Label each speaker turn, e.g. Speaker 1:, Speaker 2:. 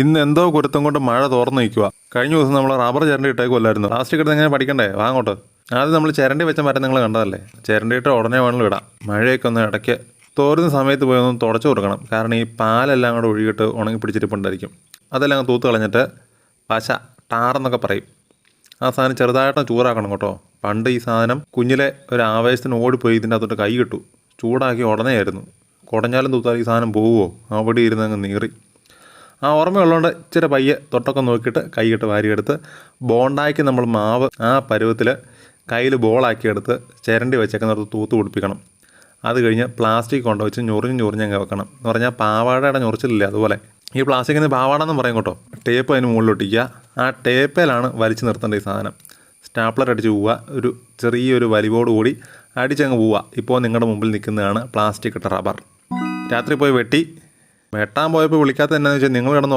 Speaker 1: ഇന്ന് എന്തോ കുരുത്തം കൊണ്ട് മഴ തോർന്നു നിൽക്കുക കഴിഞ്ഞ ദിവസം നമ്മൾ റബ്ബർ ചിരണ്ടി ഇട്ടേക്കുമല്ലായിരുന്നു പ്ലാസ്റ്റിക് എടുത്ത് എങ്ങനെ പഠിക്കണ്ടേ? വാങ്ങോട്ട് ആദ്യം നമ്മൾ ചിരണ്ടി വെച്ച മരം നിങ്ങൾ കണ്ടതല്ലേ? ചിരണ്ടിയിട്ട് ഉടനെ വേണമെങ്കിൽ ഇടാം. മഴയൊക്കെ ഒന്ന് ഇടയ്ക്ക് തോരുന്ന സമയത്ത് പോയി ഒന്ന് തുടച്ചു കൊടുക്കണം. കാരണം ഈ പാലെല്ലാം കൂടെ ഒഴുകിയിട്ട് ഉണങ്ങി പിടിച്ചിരിപ്പുണ്ടായിരിക്കും. അതെല്ലാം തൂത്ത് കളഞ്ഞിട്ട് പശ ടാറെന്നൊക്കെ പറയും. ആ സാധനം ചെറുതായിട്ട് ചൂടാക്കണം കേട്ടോ. പണ്ട് ഈ സാധനം കുഞ്ഞിലെ ഒരു ആവേശത്തിന് ഓടിപ്പോയി ഇതിന്റെ അകത്തോട്ട് കൈ കിട്ടു. ചൂടാക്കി ഉടനെ ആയിരുന്നു കുടഞ്ഞാലും തൂത്താൽ ഈ സാധനം പോവുമോ അവിടെ ഇരുന്ന് അങ്ങ് നീറി. ആ ഓർമ്മയുള്ളതുകൊണ്ട് ഇച്ചിരി പയ്യെ തൊട്ടൊക്കെ നോക്കിയിട്ട് കൈയിട്ട് വാരിയെടുത്ത് ബോണ്ടാക്കി നമ്മൾ മാവ് ആ പരുവത്തിൽ കയ്യിൽ ബോളാക്കിയെടുത്ത് ചിരണ്ടി വെച്ചേക്കുന്നിടത്ത് തൂത്ത് പിടിപ്പിക്കണം. അത് കഴിഞ്ഞ് പ്ലാസ്റ്റിക് കൊണ്ടുവച്ച് ഞൊറിഞ്ഞ് ഞൊറിഞ്ഞങ്ങ് വെക്കണം. എന്ന് പറഞ്ഞാൽ പാവാടയുടെ ഞൊറിച്ചിലില്ല അതുപോലെ. ഈ പ്ലാസ്റ്റിക്കിന് പാവാട എന്ന് പറയും കേട്ടോ. ടേപ്പ് അതിന് മുകളിൽ ഒട്ടിക്കുക ആ ടേപ്പിലാണ് വലിച്ചു നിർത്തേണ്ട ഈ സാധനം. സ്റ്റാപ്ലർ അടിച്ച് പോവുക. ഒരു ചെറിയൊരു വലിവോട് കൂടി അടിച്ചങ്ങ് പോവുക. ഇപ്പോൾ നിങ്ങളുടെ മുമ്പിൽ നിൽക്കുന്നതാണ് പ്ലാസ്റ്റിക് ഇട്ട റബ്ബർ. രാത്രി പോയി വെട്ടി വെട്ടാൻ പോയപ്പോൾ വിളിക്കാത്ത എന്നാന്ന് വെച്ചാൽ നിങ്ങൾ കിടന്ന്